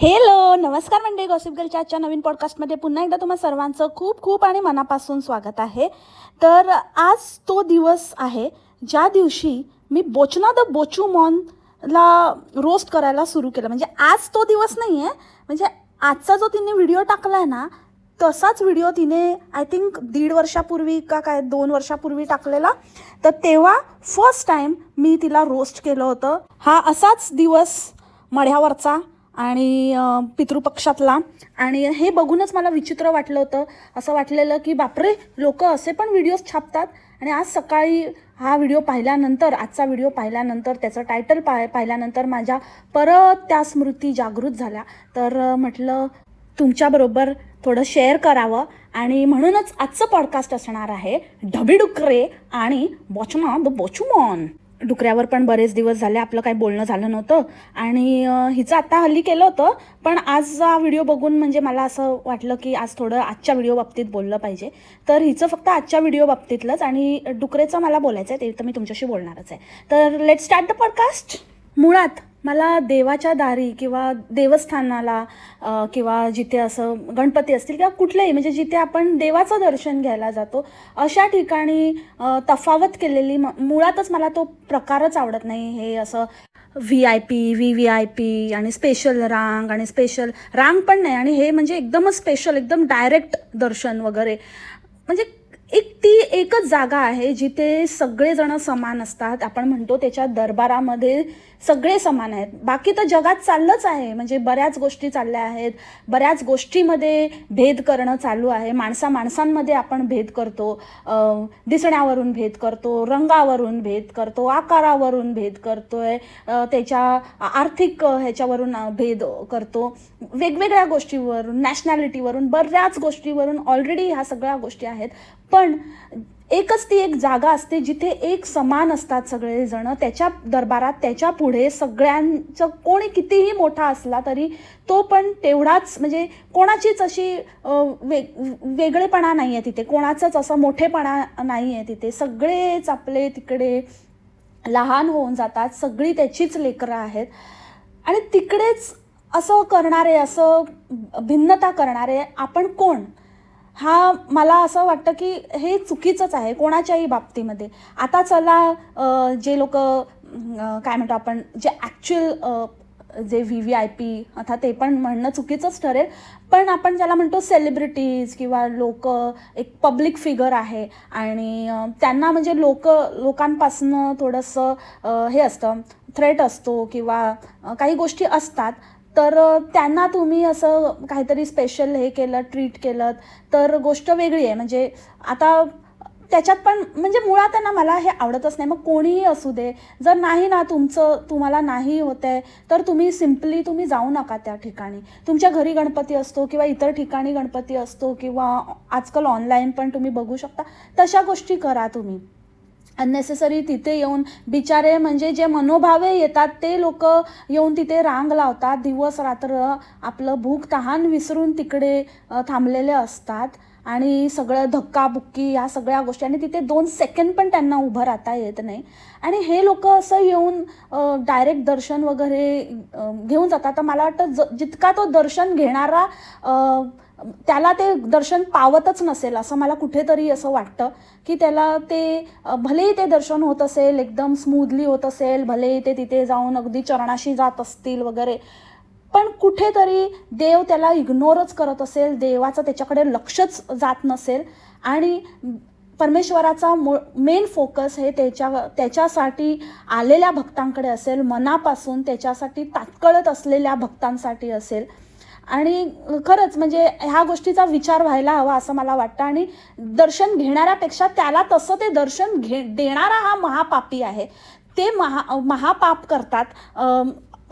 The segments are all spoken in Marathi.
हेलो नमस्कार मंडळी गॉसिप गर्लच्या आजच्या नवीन पॉडकास्टमध्ये पुन्हा एकदा तुम्हा सर्वांचं खूप खूप आणि मनापासून स्वागत आहे. तर आज तो दिवस आहे ज्या दिवशी मी बोचना द बोचू मॉनला रोस्ट करायला सुरू केलं. म्हणजे आज तो दिवस नाही आहे म्हणजे आजचा जो तिने व्हिडिओ टाकला आहे ना तसाच व्हिडिओ तिने आय थिंक दीड वर्षापूर्वी का काय दोन वर्षापूर्वी टाकलेला. तर तेव्हा फर्स्ट टाईम मी तिला रोस्ट केलं होतं. हा असाच दिवस मढ्यावरचा आणि पितृपक्षातला. आणि हे बघूनच मला विचित्र वाटलं होतं. असं वाटलेलं की बापरे लोक असे पण व्हिडिओज छापतात. आणि आज सकाळी हा व्हिडिओ पाहिल्यानंतर आजचा व्हिडिओ पाहिल्यानंतर त्याचं टायटल पाह पाहिल्यानंतर माझ्या परत त्या स्मृती जागृत झाल्या. तर म्हटलं तुमच्याबरोबर थोडं शेअर करावं. आणि म्हणूनच आजचं पॉडकास्ट असणार आहे ढबी डुकरे आणि बॉचमा द बॉचुमॉन. डुकऱ्यावर पण बरेच दिवस झाले आपलं काही बोलणं झालं नव्हतं. आणि हिचं आत्ता हल्ली केलं होतं पण आज हा व्हिडिओ बघून म्हणजे मला असं वाटलं की आज थोडं आजच्या व्हिडिओ बाबतीत बोललं पाहिजे. तर हिचं फक्त आजच्या व्हिडिओ बाबतीतलंच आणि डुकरेचं मला बोलायचं आहे ते तर मी तुमच्याशी बोलणारच आहे. तर लेट स्टार्ट द पॉडकास्ट मुळात मला देवाच्या दारी किंवा देवस्थानाला किंवा जिथे असं गणपती असतील किंवा कुठल्याही म्हणजे जिथे आपण देवाचं दर्शन घ्यायला जातो अशा ठिकाणी तफावत केलेली म- मुळातच मला तो प्रकारच आवडत नाही. हे असं V I P V V I P आणि स्पेशल रांग आणि स्पेशल रांग पण नाही आणि हे म्हणजे एकदमच स्पेशल एकदम डायरेक्ट दर्शन वगैरे. म्हणजे एक ती एकच जागा आहे जिथे सगळेजण समान असतात. आपण म्हणतो त्याच्या दरबारामध्ये सगळे समान आहेत. बाकी तर जगात चाललंच आहे. म्हणजे बऱ्याच गोष्टी चालल्या आहेत. बऱ्याच गोष्टीमध्ये भेद करणं चालू आहे. माणसा माणसांमध्ये आपण भेद करतो. दिसण्यावरून भेद करतो. रंगावरून भेद करतो. आकारावरून भेद करतोय. आहे त्याच्या आर्थिक ह्याच्यावरून भेद करतो. वेगवेगळ्या गोष्टीवरून नॅशनॅलिटीवरून बऱ्याच गोष्टीवरून ऑलरेडी ह्या सगळ्या गोष्टी आहेत. पण एकच ती एक जागा असते जिथे एक समान असतात सगळेजण. त्याच्या दरबारात त्याच्या पुढे सगळ्यांचं कोणी कितीही मोठा असला तरी तो पण तेवढाच म्हणजे कोणाचीच अशी वे वेग वेगळेपणा नाही आहे तिथे. कोणाचाच असं मोठेपणा नाही आहे तिथे. सगळेच आपले तिकडे लहान होऊन जातात. सगळी त्याचीच लेकरं आहेत. आणि तिकडेच असं करणारे असं भिन्नता करणारे आपण कोण? हा मला असं वाटतं की हे चुकीचंच आहे कोणाच्याही बाबतीमध्ये. आता चला जे लोक काय म्हणतो आपण जे ॲक्च्युअल जे व्ही व्ही आय पी आता ते पण म्हणणं चुकीचंच ठरेल. पण आपण ज्याला म्हणतो सेलिब्रिटीज किंवा लोक एक पब्लिक फिगर आहे आणि त्यांना म्हणजे लोक लोकांपासनं थोडंसं हे असतं थ्रेट असतो किंवा काही गोष्टी असतात. तर त्यांना तुम्ही असं काहीतरी स्पेशल हे केलं ट्रीट केलं तर गोष्ट वेगळी आहे. म्हणजे आता त्याच्यात पण म्हणजे मुळात ना मला हे आवडतच नाही. मग कोणीही असू दे जर नाही ना तुमचं तुम्हाला नाही होत आहे तर तुम्ही सिम्पली तुम्ही जाऊ नका त्या ठिकाणी. तुमच्या घरी गणपती असतो किंवा इतर ठिकाणी गणपती असतो किंवा आजकाल ऑनलाईन पण तुम्ही बघू शकता तशा गोष्टी करा तुम्ही. अननेसेसरी तिथे येऊन बिचारे म्हणजे जे मनोभावे येतात ते लोक येऊन तिथे रांग लावतात. दिवस रात्र आपलं भूक तहान विसरून तिकडे थांबलेले असतात. आणि सगळं धक्काबुक्की या सगळ्या गोष्टी आणि तिथे दोन सेकंड पण त्यांना उभं राहता येत नाही. आणि हे लोक असं येऊन डायरेक्ट दर्शन वगैरे घेऊन जातात. तर मला वाटतं ज जितका तो दर्शन घेणारा त्याला ते दर्शन पावतच नसेल असं मला कुठेतरी असं वाटतं की त्याला ते भलेही ते दर्शन होत असेल एकदम स्मूदली होत असेल भलेही ते तिथे जाऊन अगदी चरणाशी जात असतील वगैरे पण कुठेतरी देव त्याला इग्नोरच करत असेल देवाचं त्याच्याकडे लक्षच जात नसेल आणि परमेश्वराचा मेन फोकस हे त्याच्या त्याच्यासाठी आलेल्या भक्तांकडे असेल मनापासून त्याच्यासाठी तात्कळत असलेल्या भक्तांसाठी असेल. आणि खरंच म्हणजे ह्या गोष्टीचा विचार व्हायला हवा असं मला वाटतं. आणि दर्शन घेणाऱ्यापेक्षा त्याला तसं ते दर्शन घे देणारा हा महापापी आहे. ते महा महापाप करतात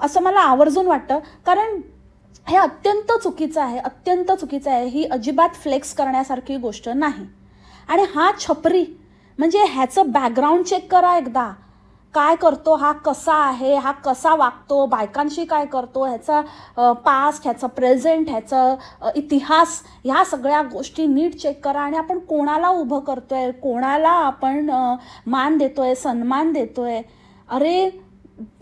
असं मला आवर्जून वाटतं. कारण हे अत्यंत चुकीचं आहे अत्यंत चुकीचं आहे. ही अजिबात फ्लेक्स करण्यासारखी गोष्ट नाही. आणि हा छपरी म्हणजे ह्याचं बॅकग्राऊंड चेक करा एकदा. काय करतो हा कसा आहे हा कसा वागतो बायकांशी काय करतो ह्याचा पास्ट ह्याचं प्रेझेंट ह्याचं इतिहास ह्या सगळ्या गोष्टी नीट चेक करा आणि आपण कोणाला उभं करतोय कोणाला आपण मान मान देतोय सन्मान देतोय. अरे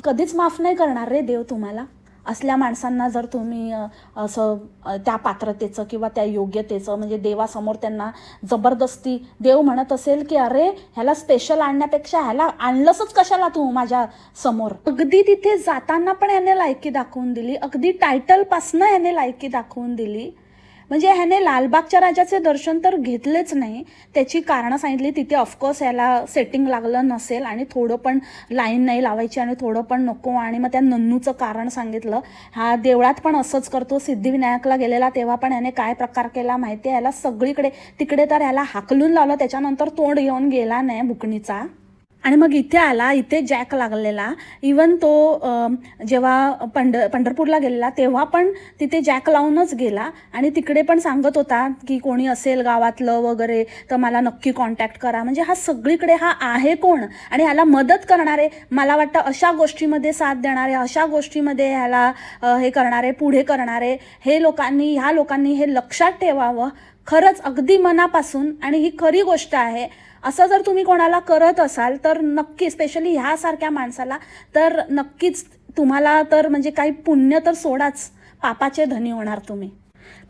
कधीच माफ नाही करणार रे देव तुम्हाला. असल्या माणसांना जर तुम्ही असं त्या पात्रतेचं किंवा त्या योग्यतेचं म्हणजे देवासमोर त्यांना जबरदस्ती देव म्हणत असेल की अरे ह्याला स्पेशल आणण्यापेक्षा ह्याला आणलंसच कशाला तू माझ्यासमोर? अगदी तिथे जाताना पण याने लायकी दाखवून दिली. अगदी टायटलपासनं याने लायकी दाखवून दिली. म्हणजे ह्याने लालबागच्या राजाचे दर्शन तर घेतलेच नाही. त्याची कारणं सांगितली. तिथे ऑफकोर्स याला सेटिंग लागलं नसेल आणि थोडं पण लाईन नाही लावायची आणि थोडं पण नको आणि मग त्या नन्नूचं कारण सांगितलं. हा देवळात पण असंच करतो. सिद्धिविनायकला गेलेला तेव्हा पण याने काय प्रकार केला माहिती आहे याला सगळीकडे तिकडे तर याला हाकलून लावलं. त्याच्यानंतर तोंड घेऊन गेला नाही बुकणीचा. आणि मग इथे आला इथे जॅक लागलेला. इवन तो जेव्हा पंढ पंढरपूरला गेलेला तेव्हा पण तिथे जॅक लावूनच गेला. आणि तिकडे पण सांगत होता की कोणी असेल गावातलं वगैरे तर मला नक्की कॉन्टॅक्ट करा. म्हणजे हा सगळीकडे हा आहे कोण? आणि ह्याला मदत करणारे मला वाटतं अशा गोष्टीमध्ये साथ देणारे अशा गोष्टीमध्ये ह्याला हे करणारे पुढे करणारे हे लोकांनी ह्या लोकांनी हे लक्षात ठेवावं. खरंच अगदी मनापासून. आणि ही खरी गोष्ट आहे. असं जर तुम्ही कोणाला करत असाल तर नक्की स्पेशली ह्यासारख्या माणसाला तर नक्कीच तुम्हाला तर म्हणजे काही पुण्य तर सोडाच. पापाचे धनी होणार तुम्ही.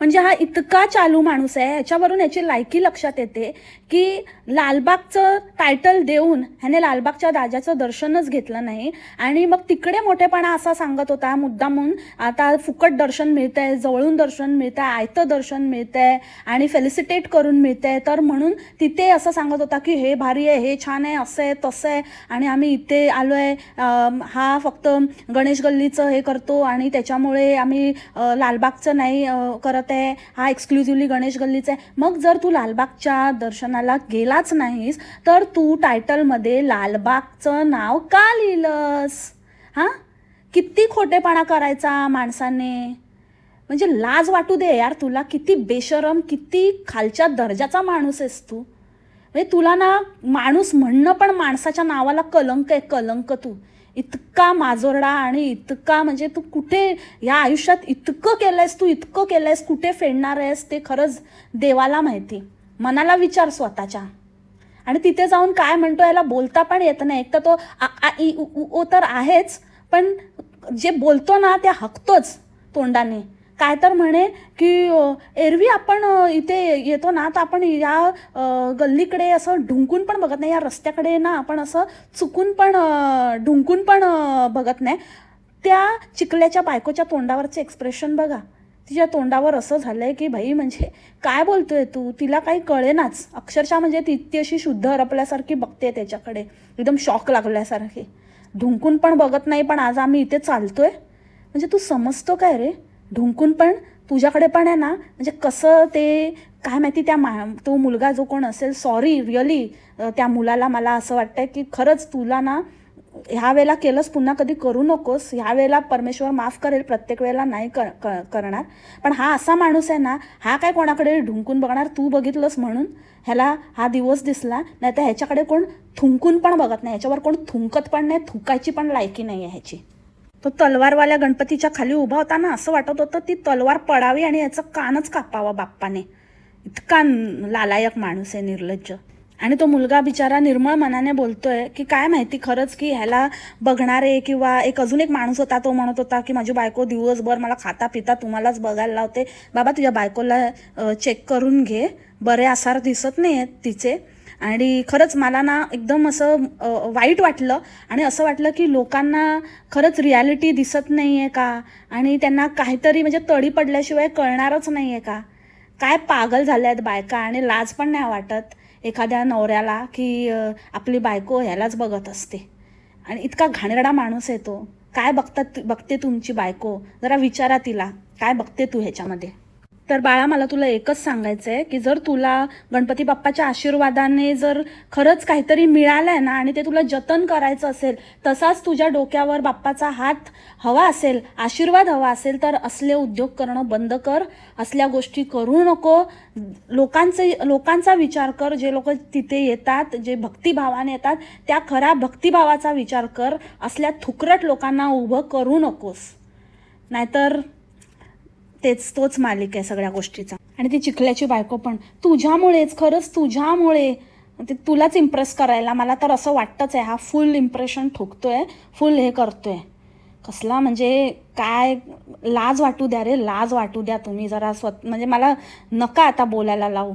म्हणजे हा इतका चालू माणूस आहे ह्याच्यावरून याची लायकी लक्षात येते की लालबागचं टायटल देऊन ह्याने लालबागच्या राजाचं दर्शनच घेतलं नाही. आणि मग तिकडे मोठेपणा असा सांगत होता मुद्दामून आता फुकट दर्शन मिळतंय जवळून दर्शन मिळतंय आयतं दर्शन मिळतंय आणि फेलिसिटेट करून मिळतंय. तर म्हणून तिथे असं सांगत होता की हे भारी आहे हे छान आहे असं आहे तसं आहे आणि आम्ही इथे आलो आहे हा फक्त गणेश गल्लीचं हे करतो आणि त्याच्यामुळे आम्ही लालबागचं नाही करत करत आहे. हा एक्सक्लुझिव्हली गणेश गल्लीचा आहे. मग जर तू लालबागच्या दर्शनाला गेलाच नाहीस तर तू टायटलमध्ये लालबागचं नाव का लिहिलंस? हां? किती खोटेपणा करायचा माणसाने? म्हणजे लाज वाटू दे यार तुला. किती बेशरम किती खालच्या दर्जाचा माणूस आहेस तू. म्हणजे तुला ना माणूस म्हणणं पण माणसाच्या नावाला कलंक आहे कलंक तू. इतका माजोरडा आणि इतका म्हणजे तू कुठे या आयुष्यात इतकं केलंयस तू इतकं केलंयस कुठे फेडणार आहेस ते खरंच देवाला माहिती. मनाला विचार स्वतःच्या. आणि तिथे जाऊन काय म्हणतो याला बोलता पण येत नाही. एक तर तो आ आ इ उ उ ओ तर आहेच पण जे बोलतो ना ते हकतोच तोंडाने. काय तर म्हणे की एरवी आपण इथे येतो ना तर आपण या गल्लीकडे असं ढुंकून पण बघत नाही. या रस्त्याकडे ना आपण असं चुकून पण ढुंकून पण बघत नाही. त्या चिखल्याच्या बायकोच्या तोंडावरचे एक्सप्रेशन बघा. तिच्या तोंडावर असं झालंय की भाई म्हणजे काय बोलतोय तू? तिला काही कळेनाच. अक्षरशः म्हणजे ती ती अशी शुद्ध हरपल्यासारखी बघते त्याच्याकडे. एकदम शॉक लागल्यासारखी. ढुंकून पण बघत नाही पण आज आम्ही इथे चालतोय. म्हणजे तू समजतो काय रे? ढुंकून पण तुझ्याकडे पण आहे ना म्हणजे कसं ते काय माहिती त्या मा तो मुलगा जो कोण असेल सॉरी रिअली त्या मुलाला मला असं वाटतंय की खरंच तुला ना ह्या वेळेला केलंच पुन्हा कधी करू नकोस ह्या वेळेला परमेश्वर माफ करेल प्रत्येक वेळेला नाही कर क- करणार. पण हा असा माणूस आहे ना हा काय कोणाकडे ढुंकून बघणार तू बघितलंस म्हणून ह्याला हा दिवस दिसला नाही तर ह्याच्याकडे कोण थुंकून पण बघत नाही ह्याच्यावर कोण थुंकत पण नाही थुकायची पण लायकी नाही आहे ह्याची. तो तलवारवाल्या गणपतीच्या खाली उभा होता ना असं वाटत होतं ती तलवार पडावी आणि याचं कानच कापावा बाप्पाने. इतका लालायक माणूस आहे निर्लज्ज. आणि तो मुलगा बिचारा निर्मळ मनाने बोलतोय की काय माहिती खरंच की ह्याला बघणारे किंवा एक अजून एक माणूस होता तो म्हणत होता की माझी बायको दिवसभर मला खाता पिता तुम्हालाच बघायला लावते. बाबा तुझ्या बायकोला चेक करून घे. बरे आसार दिसत नाही आहेत तिचे. आणि खरंच मला ना एकदम असं वाईट वाटलं. आणि असं वाटलं की लोकांना खरंच रियालिटी दिसत नाही आहे का? आणि त्यांना काहीतरी म्हणजे तडी पडल्याशिवाय कळणारच नाही आहे का? काय पागल झाल्या आहेत बायका आणि लाज पण नाही वाटत एखाद्या नवऱ्याला की आपली बायको ह्यालाच बघत असते. आणि इतका घाणेरडा माणूस येतो काय बघतात बघते तुमची बायको? जरा विचारा तिला. काय बघते तू ह्याच्यामध्ये? तर बाळा मला तुला एकच सांगायचं आहे की जर तुला गणपती बाप्पाच्या आशीर्वादाने जर खरंच काहीतरी मिळालं आहे ना आणि ते तुला जतन करायचं असेल तसाच तुझ्या डोक्यावर बाप्पाचा हात हवा असेल आशीर्वाद हवा असेल तर असले उद्योग करणं बंद कर. असल्या गोष्टी करू नको. लोकांचे लोकांचा विचार कर. जे लोक तिथे येतात जे भक्तिभावाने येतात त्या खऱ्या भक्तिभावाचा विचार कर. असल्या थुकरट लोकांना उभं करू नकोस. नाहीतर तेच तोच मालिक आहे सगळ्या गोष्टीचा. आणि ती चिखल्याची बायको पण तुझ्यामुळेच खरंच तुझ्यामुळे. ते तुलाच इम्प्रेस करायला मला तर असं वाटतंच आहे हा फुल इम्प्रेशन ठोकतोय फुल हे करतोय. कसला म्हणजे काय लाज वाटू द्या रे लाज वाटू द्या तुम्ही जरा स्वत म्हणजे मला नका आता बोलायला लावू.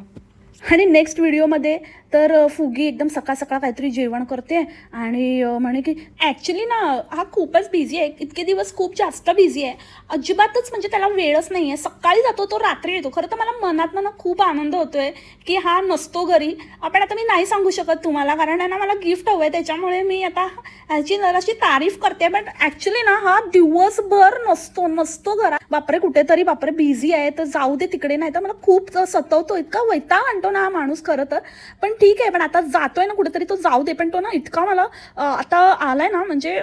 आणि नेक्स्ट व्हिडिओमध्ये तर फुगी एकदम सकाळ सकाळ काहीतरी जेवण करते आणि म्हणे की ॲक्च्युली ना हा खूपच बिझी आहे. इतके दिवस खूप जास्त बिझी आहे. अजिबातच म्हणजे त्याला वेळच नाही आहे सकाळी जातो तो रात्री येतो. खरं तर मला मनात ना खूप आनंद होतोय की हा नसतो घरी. आपण आता मी नाही सांगू शकत तुम्हाला कारण आहे ना मला गिफ्ट हवं आहे. त्याच्यामुळे मी आता ह्याची जराशी तारीफ करते. बट ॲक्च्युली ना हा दिवसभर नसतो नसतो घरा बापरे कुठेतरी बापरे बिझी आहे. तर जाऊ दे तिकडे. नाही तर मला खूप सतवतो. इतका वैताग आणतो ना हा माणूस खरं तर. पण ठीक आहे पण आता जातोय ना कुठेतरी तो जाऊ दे. पण तो ना इतका मला आता आलाय ना म्हणजे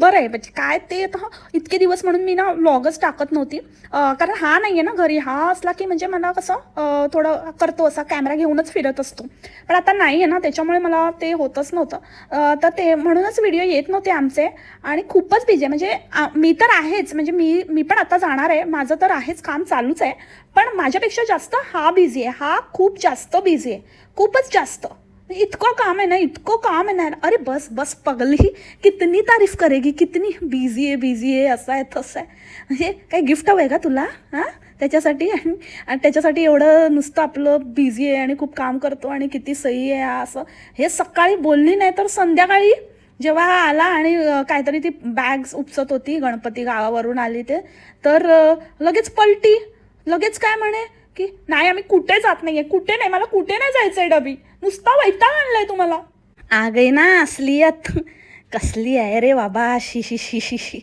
बरं आहे म्हणजे काय ते आता इतके दिवस म्हणून मी ना व्लॉगच टाकत नव्हती. कारण हा नाही आहे ना घरी हा असला की म्हणजे मला कसं थोडं करतो असा कॅमेरा घेऊनच फिरत असतो. पण आता नाही आहे ना त्याच्यामुळे मला ते होतच नव्हतं. तर ते म्हणूनच व्हिडिओ येत नव्हते आमचे आणि खूपच बिझी आहे. म्हणजे मी तर आहेच म्हणजे मी मी पण आता जाणार आहे माझं तर आहेच काम चालूच आहे. पण माझ्यापेक्षा जास्त हा बिझी आहे हा खूप जास्त बिझी आहे खूपच जास्त. इतकं काम है ना इतकं काम है ना अरे बस बस पगली कितनी तारीफ करेगी कितनी बिझी आहे बिझी आहे असं आहे तसं आहे म्हणजे काही गिफ्ट हवं आहे का तुला? हां? त्याच्यासाठी आणि त्याच्यासाठी एवढं नुसतं आपलं बिझी आहे आणि खूप काम करतो आणि किती सही आहे असं. हे सकाळी बोलली नाही तर संध्याकाळी जेव्हा हा आला आणि काहीतरी ती बॅग्स उपसत होती गणपती गावावरून आली ते तर लगेच पलटी. लगेच काय म्हणे? की नाही आम्ही कुठे जात नाहीये? कुठे नाही? मला कुठे नाही जायचंय डबी? नुसता वैताग आणलाय तुम्हाला. आगे ना असलियत कसली आहे रे बाबा? शी शी शी शी शी.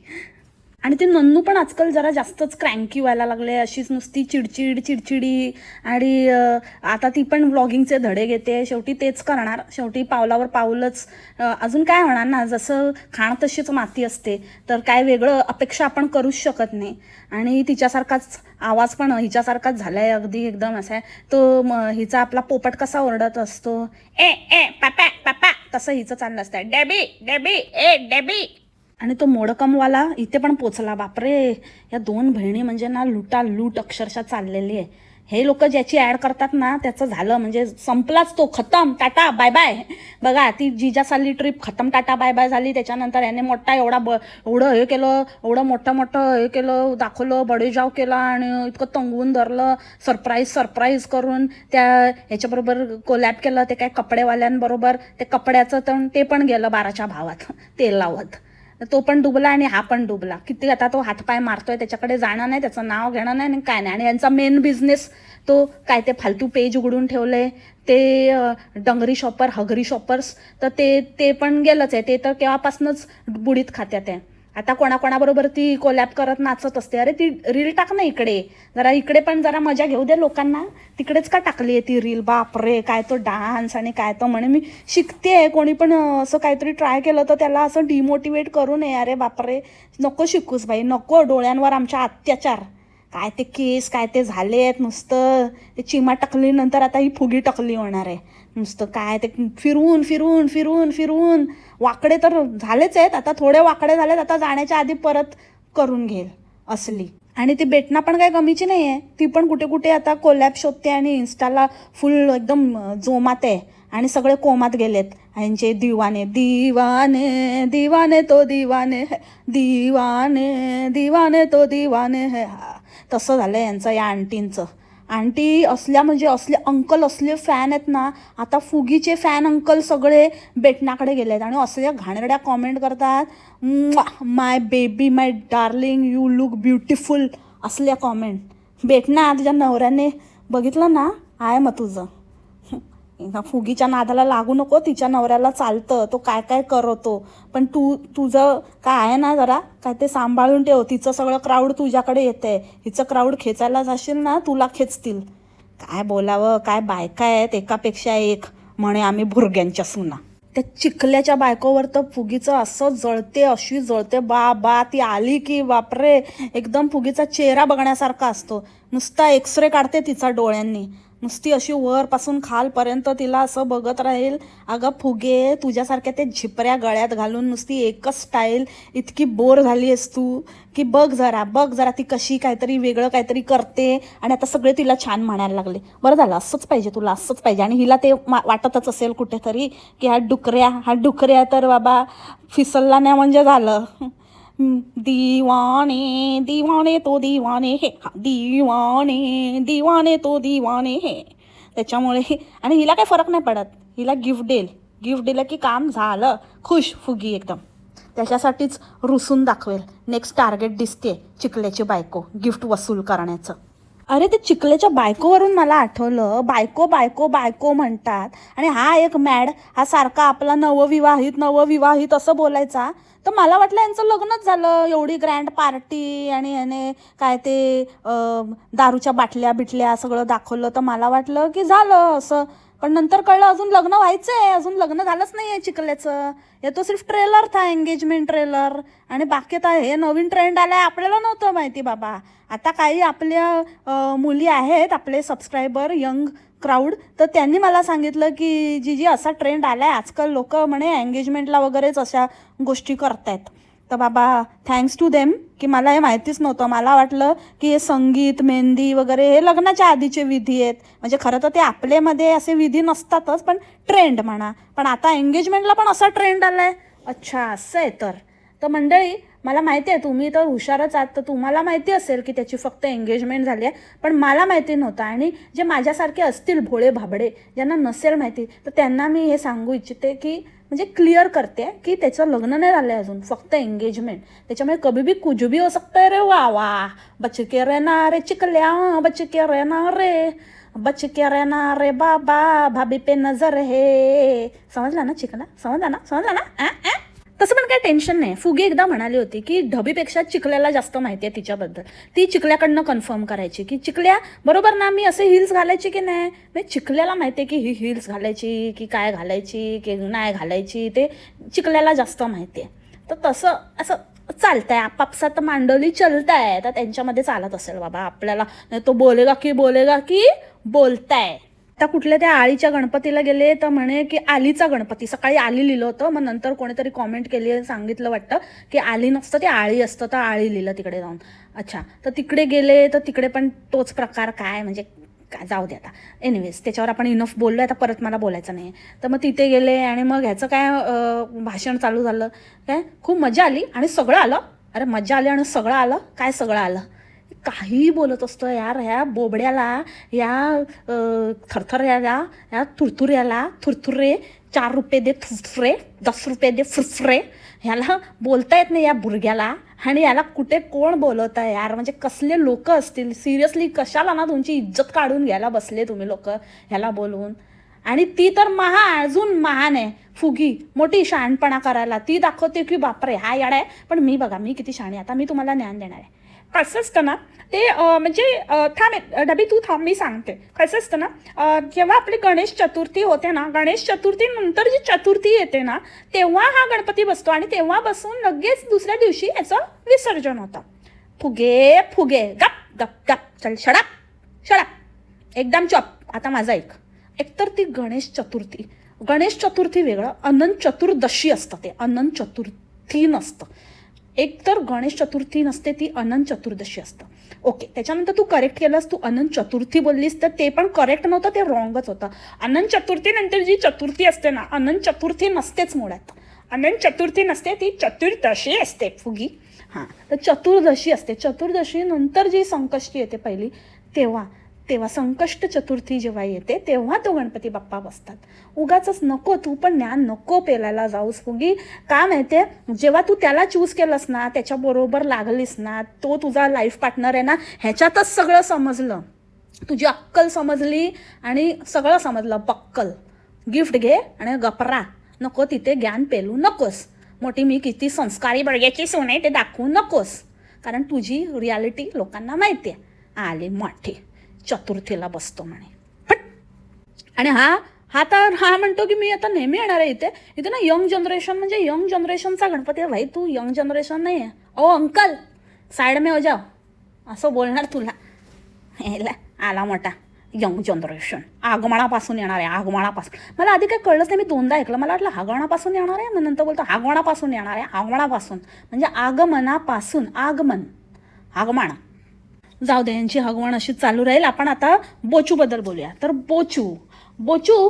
आणि ते नन्नू पण आजकाल जरा जास्तच क्रँकी व्हायला लागले अशीच नुसती चिडचिड चिडचिडी. आणि आता ती पण व्लॉगिंगचे धडे घेते. शेवटी तेच करणार. शेवटी पावलावर पाऊलच. अजून काय होणार ना? जसं खाण तशीच माती असते. तर काय वेगळं अपेक्षा आपण करूच शकत नाही. आणि तिच्यासारखाच आवाज पण हिच्यासारखाच झालाय अगदी एकदम असा आहे. तो हिचा आपला पोपट कसा ओरडत असतो? ए ए पापा पापा तसं हिचं चाललं असतं डेबी डेबी ए डेबी. आणि तो मोडकमवाला इथे पण पोचला. बापरे या दोन बहिणी म्हणजे ना लुटा लूट अक्षरशः चाललेली आहे. हे लोक ज्याची ॲड करतात ना त्याचं झालं म्हणजे संपलाच तो खतम. Tata bye bye. बघा ती जिजा चालली ट्रिप खतम टाटा बाय बाय झाली. त्याच्यानंतर याने मोठा एवढा ब एवढं हे केलं एवढं मोठं मोठं हे केलं दाखवलं बडेजाव केला आणि इतकं तंगवून धरलं सरप्राईज सरप्राईज करून त्या ह्याच्याबरोबर कोलॅब केलं ते काय कपडेवाल्यांबरोबर ते कपड्याचं तर ते पण गेलं बाराच्या भावात तेल लावत. तो पण डुबला आणि हा पण डुबला. किती आता तो हातपाय मारतोय त्याच्याकडे जाणं नाही त्याचं नाव घेणं नाही आणि काय नाही. आणि यांचा मेन बिझनेस तो काय ते फालतू पेज उघडून ठेवलंय. ते डंगरी शॉपर हगरी शॉपर्स तर ते ते पण गेलंच आहे. ते तर केव्हापासूनच बुडीत खात्यात आहे. आता कोणाकोणाबरोबर ती कोलॅप करत नाचत असते. अरे ती रील टाक ना इकडे. जरा इकडे पण जरा मजा घेऊ दे लोकांना. तिकडेच का टाकली आहे ती रील बापरे काय तो डान्स आणि काय तो म्हणे. मी शिकते कोणी पण असं काहीतरी ट्राय केलं तर त्याला असं डिमोटिवेट करू नये. अरे बापरे. नको शिकूस बाई. नको डोळ्यांवर आमच्या अत्याचार. काय ते केस काय ते झालेत नुसतं. ते चिमा टाकली नंतर आता ही फुगी टाकली होणार आहे. नुसतं काय ते फिरून फिरून फिरून फिरून. वाकडे तर झालेच आहेत. आता थोडे वाकडे झालेत. आता जाण्याच्या आधी परत करून घेईल असली. आणि ती बेटना पण काय कमीची नाही आहे ती पण कुठे कुठे आता कोलॅब शोधते आणि इन्स्टाला फुल एकदम जोमात आहे. आणि सगळे कोमात गेलेत. यांचे दिवाने दिवाने दिवाने तो दिवाने है. दिवाने दिवाने तो दिवाने है. हा. तसं झालं यांचं या आंटींचं. आंटी असल्या म्हणजे असले अंकल असले फॅन आहेत ना आता फुगीचे फॅन अंकल सगळे बेटनाकडे गेले आहेत आणि असल्या घाणेरड्या कॉमेंट करतात my baby my darling you look beautiful असल्या कॉमेंट बेटना तुझ्या नवऱ्याने बघितलं ना आहे मग तुझं. फुगीच्या नादाला लागू नको तिच्या नवऱ्याला चालतं तो काय काय करतो. पण तू तुझं काय आहे ना जरा काय ते सांभाळून ठेव तिचं सगळं क्राऊड तुझ्याकडे येते हिचं क्राऊड खेचायला जाशील ना तुला खेचतील. काय बोलावं काय बायका आहेत एकापेक्षा एक म्हणे आम्ही भुरग्यांच्या सुना. त्या चिखल्याच्या बायकोवर तर फुगीचं असं जळते अशी जळते बा बा ती आली की बापरे एकदम फुगीचा चेहरा बघण्यासारखा असतो. नुसता एक्सरे काढते तिचा डोळ्यांनी. नुसती अशी वरपासून खालपर्यंत तिला असं बघत राहील अगं फुगे तुझ्यासारख्या ते झिपऱ्या गळ्यात घालून नुसती एकच स्टाईल इतकी बोर झाली आहेस तू. की बघ जरा बघ जरा ती कशी काहीतरी वेगळं काहीतरी करते आणि आता सगळे तिला छान म्हणायला लागले. बरं झालं असंच पाहिजे तुला असंच पाहिजे. आणि हिला ते वाटतच असेल कुठेतरी की हा डुकऱ्या हा डुकऱ्या तर बाबा फिसलला नाही म्हणजे झालं. दिवाने दिवाने तो दिवाने हे. हा दिवाने दिवाने तो दिवाने हे. त्याच्यामुळे हे- आणि हिला काही फरक नाही पडत. हिला गिफ्ट देईल. गिफ्ट दिलं की काम झालं. खुश फुगी एकदम. त्याच्यासाठीच रुसून दाखवेल. नेक्स्ट टार्गेट दिसते चिकल्याची बायको. गिफ्ट वसूल करण्याचं. अरे ते चिखलेच्या बायकोवरून मला आठवलं. बायको बायको बायको म्हणतात. आणि हा एक मॅड हा सारखा आपला नवविवाहित नवविवाहित असं बोलायचा. तर मला वाटलं यांचं लग्नच झालं. एवढी ग्रँड पार्टी आणि याने काय ते दारूच्या बाटल्या बिटल्या सगळं दाखवलं. तर मला वाटलं की झालं असं. पण नंतर कळलं अजून लग्न व्हायचं आहे अजून लग्न झालंच नाही आहे चिखल्याचं. हे तो सिर्फ ट्रेलर था एंगेजमेंट ट्रेलर आणि बाकी आता हे नवीन ट्रेंड आलाय आपल्याला नव्हतं माहिती बाबा. आता काही आपल्या मुली आहेत आपले सबस्क्रायबर यंग क्राऊड तर त्यांनी मला सांगितलं की जी जी असा ट्रेंड आलाय. आजकाल लोक म्हणे एंगेजमेंटला वगैरेच अशा गोष्टी करतायत. तर बाबा थँक्स टू देम की मला हे माहितीच नव्हतं. मला वाटलं की हे संगीत मेहंदी वगैरे हे लग्नाच्या आधीचे विधी आहेत. म्हणजे खरं तर ते आपल्यामध्ये असे विधी नसतातच पण ट्रेंड म्हणा. पण आता एंगेजमेंटला पण असा ट्रेंड आला आहे अच्छा असं आहे तर. तर मंडळी मला माहिती आहे तुम्ही तर हुशारच आहात तर तुम्हाला माहिती असेल की त्याची फक्त एंगेजमेंट झाली आहे. पण मला माहिती नव्हतं आणि जे माझ्यासारखे असतील भोळे भाबडे ज्यांना नसेल माहिती तर त्यांना मी हे सांगू इच्छिते की म्हणजे क्लिअर करते की त्याचं लग्न नाही झालं आहे अजून फक्त एंगेजमेंट त्याच्यामुळे कभी भी कुछ भी हो सकता है रे वा वा बचके रहना रे चिकल्या बचके रहना रे बचके रहना रे बाबा भाभी पे नजर हे. समजला ना चिकला? समजला ना? समजला ना? आ, आ? तसं पण काही टेन्शन नाही. फुगे एकदा म्हणाली होती की ढबीपेक्षा चिखल्याला जास्त माहिती आहे तिच्याबद्दल. ती चिखल्याकडनं कन्फर्म करायची की चिखल्या बरोबर ना मी असे हिल्स घालायची की नाही? म्हणजे चिखल्याला माहिती आहे की ही हिल्स घालायची की काय घालायची की नाही घालायची ते चिखल्याला जास्त माहिती आहे. तर तसं असं चालतंय. आपापसात मांडवली चलताय. तर त्यांच्यामध्ये चालत असेल बाबा आपल्याला नाही तो बोलेगा की बोलेगा की बोलताय. आता कुठल्या त्या आळीच्या गणपतीला गेले तर म्हणे की आलीचा गणपती. सकाळी आली लिहिलं होतं मग नंतर कोणीतरी कॉमेंट केली सांगितलं वाटतं की आली नसतं ते आळी असतं तर आळी लिहिलं तिकडे जाऊन. अच्छा तर तिकडे गेले तर तिकडे पण तोच प्रकार काय? म्हणजे काय जाऊ दे आता. एनिवेज त्याच्यावर आपण इनफ बोललो आता परत मला बोलायचं नाही तर मग तिथे गेले आणि मग ह्याचं काय भाषण चालू झालं? काय? खूप मजा आली आणि सगळं आलं. अरे मजा आली आणि सगळं आलं? काय सगळं आलं? काहीही बोलत असतो यार ह्या बोबड्याला या थरथऱ्याला या थुरथुऱ्याला थुरथुरे चार रुपये दे थुरथुरे दस रुपये दे फुरफुरे ह्याला बोलता येत नाही या बुरग्याला. आणि याला कुठे कोण बोलवत आहे यार? म्हणजे कसले लोक असतील? सिरियसली कशाला ना तुमची इज्जत काढून घ्यायला बसले तुम्ही लोक ह्याला बोलवून? आणि ती तर महा अजून महान आहे. फुगी मोठी शहाणपणा करायला. ती दाखवते की बापरे हा याड आहे. पण मी बघा मी किती शहाणी आहे. आता मी तुम्हाला ज्ञान देणार आहे. कसं असतं ना ते म्हणजे थांब डबी तू थांब मी सांगते. कसं असतं ना जेव्हा आपली गणेश चतुर्थी होते ना गणेश चतुर्थीनंतर जी चतुर्थी येते ना तेव्हा हा गणपती बसतो आणि तेव्हा बसून लगेच दुसऱ्या दिवशी याचं विसर्जन होतं. फुगे फुगे गप गप गप चल शडाप शडाप एकदम चप आता माझा एक. एकतर ती गणेश चतुर्थी गणेश चतुर्थी वेगळं अनंत चतुर्दशी असतं ते अनंत चतुर्थी नसतं. एक तर गणेश चतुर्थी नसते ती अनंत चतुर्दशी असतं. ओके त्याच्यानंतर तू करेक्ट केलंस तू अनंत चतुर्थी बोललीस तर ते पण करेक्ट नव्हतं ते रॉंगच होतं. अनंत चतुर्थीनंतर जी चतुर्थी असते ना अनंत चतुर्थी नसतेच मुळात. अनंत चतुर्थी नसते ती चतुर्दशी असते फुगी. हां तर चतुर्दशी असते. चतुर्दशी नंतर जी संकष्टी येते पहिली तेव्हा तेव्हा संकष्ट चतुर्थी जेव्हा येते तेव्हा तो गणपती बाप्पा बसतात. उगाच नको तू पण ज्ञान नको पेलायला जाऊस उगी का माहितीये? जेव्हा तू त्याला चूज केलंस ना त्याच्याबरोबर लागलीस ना तो तुझा लाईफ पार्टनर आहे ना ह्याच्यातच सगळं समजलं. तुझी अक्कल समजली आणि सगळं समजलं. बक्कल. गिफ्ट घे आणि गपरा. नको तिथे ज्ञान पेलू नकोस. मोठी मी किती संस्कारी बळग्याची सोने ते दाखवू नकोस. कारण तुझी रियालिटी लोकांना माहिती आहे आले मोठी. चतुर्थीला बसतो म्हणे. आणि हा हा तर हा म्हणतो की मी आता नेहमी येणार आहे इथे. इथे ना यंग जनरेशन म्हणजे यंग जनरेशनचा गणपती आहे. भाई तू यंग जनरेशन नाही आहे ओ अंकल साईड में हो जाओ. असं बोलणार तुला. हेला आला मोठा यंग जनरेशन. आगमनापासून येणार आहे आगमनापासून. मला आधी काय कळलंच नाही मी दोनदा ऐकलं. मला वाटलं आगमनापासून येणार आहे मग नंतर बोलतो आगमनापासून येणार आहे आगमनापासून म्हणजे आगमनापासून आगमन. आगमन जाऊ दे यांची हगवण अशी चालू राहील. आपण आता बोचूबद्दल बोलूया. तर बोचू बोचू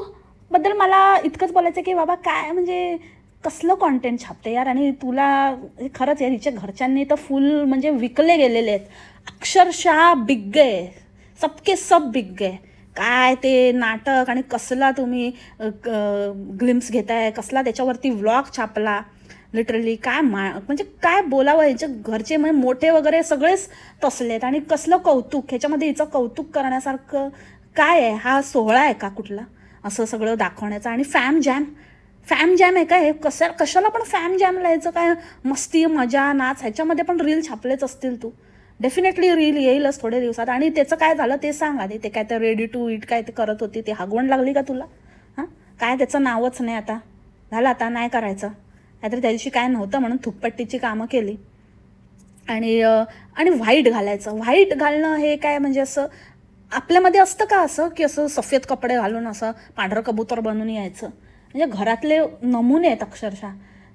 बद्दल मला इतकंच बोलायचं की बाबा काय म्हणजे कसलं कॉन्टेंट छापते यार? आणि तुला हे खरंच यार हिच्या घरच्यांनी तर फुल म्हणजे विकले गेलेले आहेत. अक्षरशः बिग गे सबके सब बिग गे काय ते नाटक आणि कसला तुम्ही ग्लिम्स घेताय? कसला त्याच्यावरती व्लॉग छापला? लिटरली काय मा म्हणजे काय बोलावं याचे घरचे म्हणजे मोठे वगैरे सगळेच तसलेत आणि कसलं कौतुक ह्याच्यामध्ये हिचं कौतुक करण्यासारखं काय आहे? हा सोहळा आहे का कुठला? असं सगळं दाखवण्याचा. आणि फॅम जॅम फॅम जॅम आहे काय हे? कशा कशाला पण फॅम जॅम यायचं काय मस्ती मजा नाच ह्याच्यामध्ये पण रील छापलेच असतील तू. डेफिनेटली रील येईलच थोड्या दिवसात. आणि त्याचं काय झालं? ते सांग आधी. ते काय ते रेडी टू इट काय ते करत होती. ते हागवण लागली का तुला? हां? काय त्याचं नावच नाही आता. झालं आता. नाही करायचं. नाहीतर त्या दिवशी काय नव्हतं म्हणून थुकपट्टीची कामं केली. आणि आणि व्हाईट घालायचं. व्हाईट घालणं हे काय म्हणजे असं आपल्यामध्ये असतं का असं? की असं सफेद कपडे घालून असं पांढरं कबूतर बनून यायचं. म्हणजे घरातले नमुने आहेत अक्षरशः.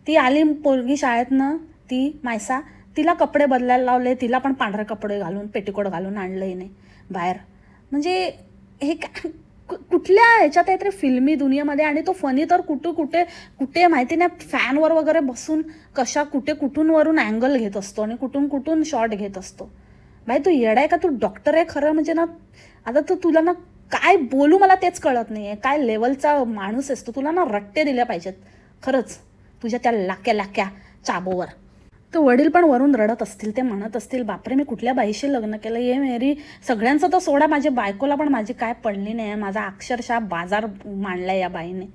ती आली पोरगी शाळेतनं ती मायसा तिला कपडे बदलायला लावले तिला पण पांढरे कपडे घालून पेटीकोट घालून आणलंही नाही बाहेर. म्हणजे हे काय कुठल्या ह्याच्यात आहे तरी फिल्मी दुनियामध्ये आणि तो फनी तर कुठं कुठे कुठे माहिती नाही. फॅनवर वगैरे बसून कशा कुठे कुठून वरून अँगल घेत असतो आणि कुठून कुठून शॉट घेत असतो. बाई तू येडा आहे का? तू डॉक्टर आहे खरं म्हणजे ना आता तू तुला ना काय बोलू मला तेच कळत नाही आहे काय लेवलचा माणूस आहेस तू? तुला ना रट्टे दिल्या पाहिजेत. खरंच. तुझ्या त्या लाक्या लाक्या चाबोवर. तर वडील पण वरून रडत असतील ते म्हणत असतील बापरे मी कुठल्या बाईशी लग्न केलं? ये मेरी सगळ्यांचं तर सोडा माझ्या बायकोला पण माझी काय पडली नाही माझा अक्षरशः बाजार मांडला या बाईने.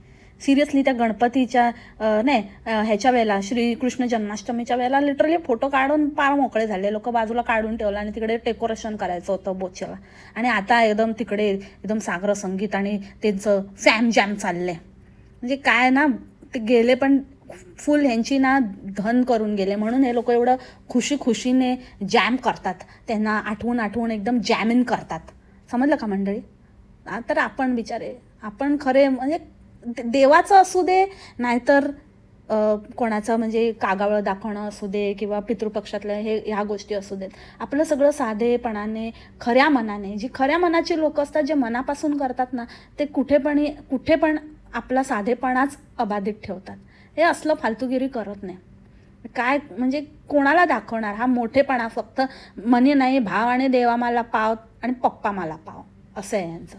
सिरियसली त्या गणपतीच्या नाही ह्याच्या वेळेला श्रीकृष्ण जन्माष्टमीच्या वेळेला लिटरली फोटो काढून पार मोकळे झाले. लोक बाजूला काढून ठेवलं आणि तिकडे डेकोरेशन करायचं होतं बोचेला. आणि आता एकदम तिकडे एकदम सागर संगीत आणि त्यांचं फॅम जॅम चाललंय. म्हणजे काय ना ते गेले पण फुल ह्यांची ना धन करून गेले. म्हणून हे लोक एवढं खुशी खुशीने जॅम करतात. त्यांना आठवून आठवून एकदम जॅमिन करतात. समजलं का मंडळी? तर आपण बिचारे आपण खरे म्हणजे देवाचं असू दे नाहीतर कोणाचं म्हणजे कागावळं दाखवणं असू दे किंवा पितृपक्षातल्या हे ह्या गोष्टी असू देत. आपलं सगळं साधेपणाने खऱ्या मनाने जी खऱ्या मनाची लोक असतात जे मनापासून करतात ना ते कुठे पण कुठे पण आपला साधेपणाच अबाधित ठेवतात. हे असलं फालतूगिरी करत नाही. काय म्हणजे कोणाला दाखवणार? हा मोठेपणा फक्त मनी नाही भाव आणि देवा मला पाव आणि पप्पा मला पाव. असं आहे यांचं.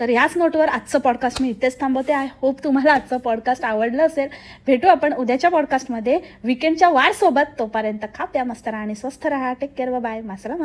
तर ह्याच नोटवर आजचं पॉडकास्ट मी इथेच थांबवते. आय होप तुम्हाला आजचं पॉडकास्ट आवडलं असेल. भेटू आपण उद्याच्या पॉडकास्टमध्ये विकेंडच्या वारसोबत तोपर्यंत खा प्या मस्त राहा आणि स्वस्थ राहा. Take care bye मासरा